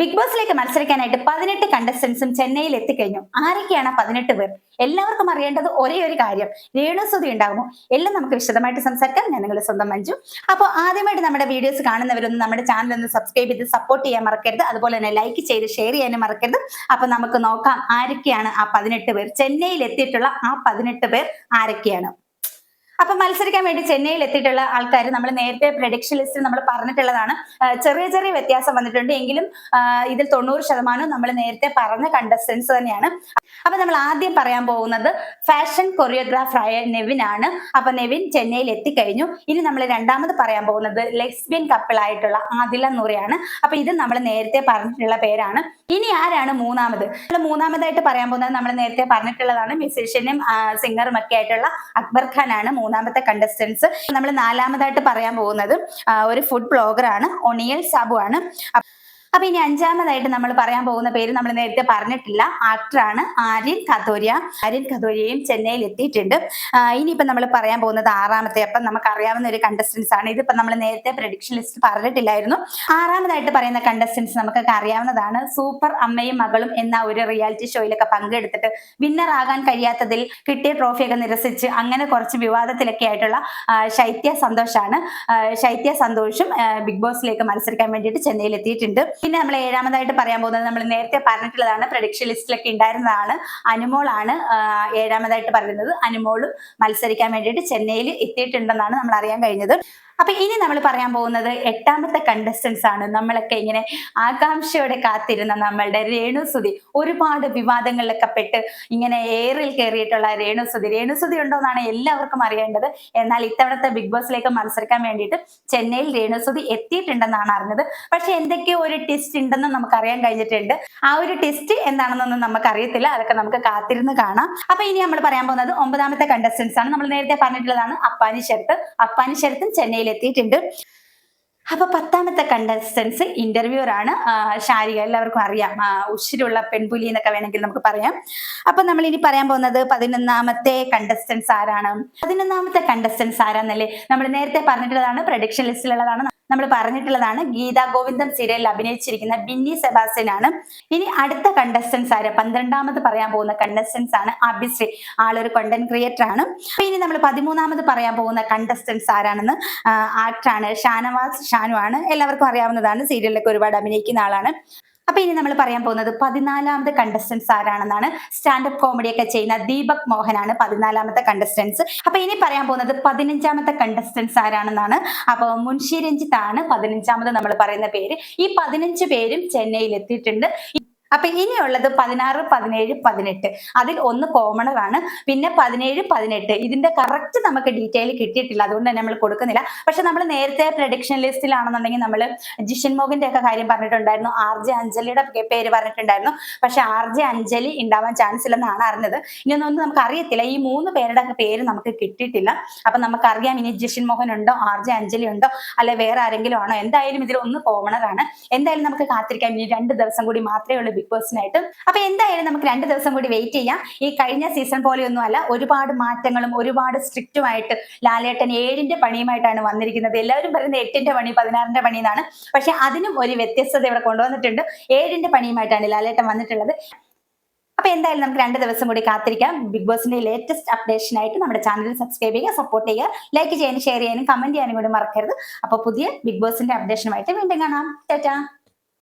Big ബോസിലേക്ക് മത്സരിക്കാനായിട്ട് പതിനെട്ട് കണ്ടസ്റ്റൻസും ചെന്നൈയിൽ എത്തിക്കഴിഞ്ഞു. ആരൊക്കെയാണ് പതിനെട്ട് പേർ? എല്ലാവർക്കും അറിയേണ്ടത് ഒരേ ഒരു കാര്യം. രേണുസുതി ഉണ്ടാകുമോ? എല്ലാം നമുക്ക് വിശദമായിട്ട് സംസാരിക്കാം. ഞാൻ നിങ്ങളുടെ സ്വന്തം മഞ്ജു. അപ്പോൾ ആദ്യമായിട്ട് നമ്മുടെ വീഡിയോസ് കാണുന്നവരൊന്നും നമ്മുടെ ചാനൽ ഒന്ന് സബ്സ്ക്രൈബ് ചെയ്ത് സപ്പോർട്ട് ചെയ്യാൻ മറക്കരുത്. അതുപോലെ തന്നെ ലൈക്ക് ചെയ്ത് ഷെയർ ചെയ്യാനും മറക്കരുത്. അപ്പൊ നമുക്ക് നോക്കാം ആരൊക്കെയാണ് ആ പതിനെട്ട് പേർ? ചെന്നൈയിൽ എത്തിയിട്ടുള്ള ആ പതിനെട്ട് പേർ ആരൊക്കെയാണ്? അപ്പൊ മത്സരിക്കാൻ വേണ്ടി ചെന്നൈയിൽ എത്തിയിട്ടുള്ള ആൾക്കാർ നമ്മൾ നേരത്തെ പ്രഡിക്ഷൻ ലിസ്റ്റിൽ നമ്മൾ പറഞ്ഞിട്ടുള്ളതാണ്. ചെറിയ ചെറിയ വ്യത്യാസം വന്നിട്ടുണ്ട് എങ്കിലും ഇതിൽ തൊണ്ണൂറ് ശതമാനവും നമ്മൾ നേരത്തെ പറഞ്ഞ കണ്ടസ്റ്റൻസ് തന്നെയാണ്. അപ്പൊ നമ്മൾ ആദ്യം പറയാൻ പോകുന്നത് ഫാഷൻ കൊറിയോഗ്രാഫറായ നെവിൻ ആണ്. അപ്പൊ നെവിൻ ചെന്നൈയിൽ എത്തിക്കഴിഞ്ഞു. ഇനി നമ്മൾ രണ്ടാമത് പറയാൻ പോകുന്നത് ലെസ്ബിയൻ കപ്പിൾ ആയിട്ടുള്ള ആദില നൂറയാണ്. അപ്പൊ ഇത് നമ്മൾ നേരത്തെ പറഞ്ഞിട്ടുള്ള പേരാണ്. ഇനി ആരാണ് മൂന്നാമത്? മൂന്നാമതായിട്ട് പറയാൻ പോകുന്നത് നമ്മൾ നേരത്തെ പറഞ്ഞിട്ടുള്ളതാണ് മ്യൂസീഷ്യനും സിംഗറും ഒക്കെ ആയിട്ടുള്ള അക്ബർ ഖാൻ ആണ് മൂന്നാമത്തെ കണ്ടസ്റ്റൻസ് നമ്മൾ നാലാമതായിട്ട് പറയാൻ പോകുന്നത് ഒരു ഫുഡ് ബ്ലോഗർ ആണ് ഒണിയൽ സാബു ആണ്. അപ്പ- ഇനി അഞ്ചാമതായിട്ട് നമ്മൾ പറയാൻ പോകുന്ന പേര് നമ്മൾ നേരത്തെ പറഞ്ഞിട്ടില്ല. ആക്ടറാണ് ആര്യൻ കഥോരിയ ആര്യൻ കഥോരിയയും ചെന്നൈയിൽ എത്തിയിട്ടുണ്ട്. ഇനിയിപ്പോ നമ്മൾ പറയാൻ പോകുന്നത് ആറാമത്തെ അപ്പം നമുക്ക് അറിയാവുന്ന ഒരു കണ്ടസ്റ്റൻസ് ആണ്. ഇതിപ്പോ നമ്മൾ നേരത്തെ പ്രഡിക്ഷൻ ലിസ്റ്റ് പറഞ്ഞിട്ടില്ലായിരുന്നു. ആറാമതായിട്ട് പറയുന്ന കണ്ടസ്റ്റൻസ് നമുക്കൊക്കെ അറിയാവുന്നതാണ്. സൂപ്പർ അമ്മയും മകളും എന്ന ഒരു റിയാലിറ്റി ഷോയിലൊക്കെ പങ്കെടുത്തിട്ട് വിന്നർ ആകാൻ കഴിയാത്തതിൽ കിട്ടിയ ട്രോഫിയൊക്കെ നിരസിച്ച് അങ്ങനെ കുറച്ച് വിവാദത്തിലൊക്കെ ആയിട്ടുള്ള ശൈത്യ സന്തോഷാണ്. ശൈത്യ സന്തോഷും ബിഗ് ബോസിലേക്ക് മത്സരിക്കാൻ വേണ്ടിയിട്ട് ചെന്നൈയിൽ എത്തിയിട്ടുണ്ട്. പിന്നെ നമ്മൾ ഏഴാമതായിട്ട് പറയാൻ പോകുന്നത് നമ്മൾ നേരത്തെ പറഞ്ഞിട്ടുള്ളതാണ് പ്രഡിക്ഷൻ ലിസ്റ്റിലൊക്കെ ഉണ്ടായിരുന്നതാണ്. അനുമോളാണ് ഏഴാമതായിട്ട് പറയുന്നത്. അനുമോളും മത്സരിക്കാൻ വേണ്ടിയിട്ട് ചെന്നൈയിൽ എത്തിയിട്ടുണ്ടെന്നാണ് നമ്മൾ അറിയാൻ കഴിഞ്ഞത്. അപ്പൊ ഇനി നമ്മൾ പറയാൻ പോകുന്നത് എട്ടാമത്തെ കണ്ടസ്റ്റൻസ് ആണ്. നമ്മളൊക്കെ ഇങ്ങനെ ആകാംക്ഷയോടെ കാത്തിരുന്ന നമ്മളുടെ രേണുസുതി. ഒരുപാട് വിവാദങ്ങളിലൊക്കെ പെട്ട് ഇങ്ങനെ ഏറിൽ കയറിയിട്ടുള്ള രേണുസുതി. രേണുസുതി ഉണ്ടോ എന്നാണ് എല്ലാവർക്കും അറിയേണ്ടത്. എന്നാൽ ഇത്തവണത്തെ ബിഗ് ബോസിലേക്ക് മത്സരിക്കാൻ വേണ്ടിയിട്ട് ചെന്നൈയിൽ രേണുസുതി എത്തിയിട്ടുണ്ടെന്നാണ് അറിഞ്ഞത്. പക്ഷെ എന്തൊക്കെയോ ഒരു ടെസ്റ്റ് ഉണ്ടെന്ന് നമുക്ക് അറിയാൻ കഴിഞ്ഞിട്ടുണ്ട്. ആ ഒരു ടെസ്റ്റ് എന്താണെന്നൊന്നും നമുക്ക് അറിയത്തില്ല അതൊക്കെ നമുക്ക് കാത്തിരുന്ന് കാണാം. അപ്പൊ ഇനി നമ്മൾ പറയാൻ പോകുന്നത് ഒമ്പതാമത്തെ കണ്ടസ്റ്റൻസ് ആണ്. നമ്മൾ നേരത്തെ പറഞ്ഞിട്ടുള്ളതാണ് അപ്പാനി ശരത്ത്. അപ്പാനി ശരത്തും ചെന്നൈയിൽ എത്തിയിട്ടുണ്ട്. അപ്പൊ പത്താമത്തെ കണ്ടസ്റ്റൻസ് ഇന്റർവ്യൂർ ആണ് ശാരിക എല്ലാവർക്കും അറിയാം. ഉച്ചിലുള്ള പെൺപുലി എന്നൊക്കെ വേണമെങ്കിൽ നമുക്ക് പറയാം. അപ്പൊ നമ്മൾ ഇനി പറയാൻ പോകുന്നത് പതിനൊന്നാമത്തെ കണ്ടസ്റ്റൻസ് ആരാണ്? പതിനൊന്നാമത്തെ കണ്ടസ്റ്റൻസ് ആരാന്നല്ലേ നമ്മൾ നേരത്തെ പറഞ്ഞിട്ടുള്ളതാണ് പ്രഡിക്ഷൻ ലിസ്റ്റിലുള്ളതാണ് നമ്മൾ പറഞ്ഞിട്ടുള്ളതാണ് ഗീതാ ഗോവിന്ദം സീരിയലിൽ അഭിനയിച്ചിരിക്കുന്ന ബിന്നി സെബാസ്റ്റ്യൻ ആണ്. ഇനി അടുത്ത കണ്ടസ്റ്റൻസ് ആര്? പന്ത്രണ്ടാമത് പറയാൻ പോകുന്ന കണ്ടസ്റ്റൻസ് ആണ് അഭിശ്രീ. ആളൊരു കണ്ടന്റ് ക്രിയേറ്റർ ആണ്. അപ്പൊ ഇനി നമ്മൾ പതിമൂന്നാമത് പറയാൻ പോകുന്ന കണ്ടസ്റ്റൻസ് ആരാണെന്ന് ആക്ടറാണ് ഷാനവാസ് ഷാനു ആണ്. എല്ലാവർക്കും അറിയാവുന്നതാണ്. സീരിയലിലൊക്കെ ഒരുപാട് അഭിനയിക്കുന്ന ആളാണ്. അപ്പൊ ഇനി നമ്മൾ പറയാൻ പോകുന്നത് പതിനാലാമത് കണ്ടസ്റ്റൻസ് ആരാണെന്നാണ്. സ്റ്റാൻഡപ്പ് കോമഡി ഒക്കെ ചെയ്യുന്ന ദീപക് മോഹനാണ് പതിനാലാമത്തെ കണ്ടസ്റ്റൻസ് അപ്പൊ ഇനി പറയാൻ പോകുന്നത് പതിനഞ്ചാമത്തെ കണ്ടസ്റ്റൻസ് ആരാണെന്നാണ്. അപ്പൊ മുൻഷി രഞ്ജിത്ത് ആണ് പതിനഞ്ചാമത് നമ്മൾ പറയുന്ന പേര്. ഈ പതിനഞ്ച് പേരും ചെന്നൈയിൽ എത്തിയിട്ടുണ്ട്. അപ്പൊ ഇനിയുള്ളത് പതിനാറ് പതിനേഴ് പതിനെട്ട്. അതിൽ ഒന്ന് കോമണർ ആണ്. പിന്നെ പതിനേഴ് പതിനെട്ട്. ഇതിന്റെ കറക്റ്റ് നമുക്ക് ഡീറ്റെയിൽ കിട്ടിയിട്ടില്ല. അതുകൊണ്ട് തന്നെ നമ്മൾ കൊടുക്കുന്നില്ല. പക്ഷെ നമ്മൾ നേരത്തെ പ്രഡിക്ഷൻ ലിസ്റ്റിലാണെന്നുണ്ടെങ്കിൽ നമ്മൾ ജിഷൻ മോഹിന്റെ ഒക്കെ കാര്യം പറഞ്ഞിട്ടുണ്ടായിരുന്നു. ആർ ജെ അഞ്ജലിയുടെ പേര് പറഞ്ഞിട്ടുണ്ടായിരുന്നു. പക്ഷെ ആർ ജെ അഞ്ജലി ഉണ്ടാവാൻ ചാൻസ് ഇല്ലെന്നാണ് അറിഞ്ഞത്. ഇനിയൊന്നും നമുക്ക് അറിയത്തില്ല. ഈ മൂന്ന് പേരുടെ പേര് നമുക്ക് കിട്ടിയിട്ടില്ല. അപ്പൊ നമുക്കറിയാം ഇനി ജിഷൻ മോഹൻ ഉണ്ടോ ആർ ജെ അഞ്ജലി ഉണ്ടോ അല്ലെ വേറെ ആരെങ്കിലും ആണോ. എന്തായാലും ഇതിൽ ഒന്ന് കോമണർ ആണ്. എന്തായാലും നമുക്ക് കാത്തിരിക്കാം. ഇനി രണ്ട് ദിവസം കൂടി മാത്രമേ ഉള്ളൂ ബിഗ് ബോസിനായിട്ട് അപ്പൊ എന്തായാലും നമുക്ക് രണ്ട് ദിവസം കൂടി വെയിറ്റ് ചെയ്യാം. ഈ കഴിഞ്ഞ സീസൺ പോലെയൊന്നും അല്ല ഒരുപാട് മാറ്റങ്ങളും ഒരുപാട് സ്ട്രിക്റ്റുമായിട്ട് ലാലേട്ടൻ ഏഴിന്റെ പണിയുമായിട്ടാണ് വന്നിരിക്കുന്നത്. എല്ലാവരും പറയുന്നത് എട്ടിന്റെ പണി പതിനാറിന്റെ പണി എന്നാണ്. പക്ഷെ അതിനും ഒരു വ്യത്യസ്തത ഇവിടെ കൊണ്ടുവന്നിട്ടുണ്ട്. ഏഴിന്റെ പണിയുമായിട്ടാണ് ലാലേട്ടൻ വന്നിട്ടുള്ളത്. അപ്പൊ എന്തായാലും നമുക്ക് രണ്ട് ദിവസം കൂടി കാത്തിരിക്കാം. ബിഗ് ബോസിന്റെ ലേറ്റസ്റ്റ് അപ്ഡേഷനായിട്ട് നമ്മുടെ ചാനൽ സബ്സ്ക്രൈബ് ചെയ്യുക സപ്പോർട്ട് ചെയ്യുക ലൈക്ക് ചെയ്യാനും ഷെയർ ചെയ്യാനും കമന്റ് ചെയ്യാനും കൂടി മറക്കരുത്. അപ്പൊ പുതിയ ബിഗ് ബോസിന്റെ അപ്ഡേഷനുമായിട്ട് വീണ്ടും കാണാം. ടാറ്റാ.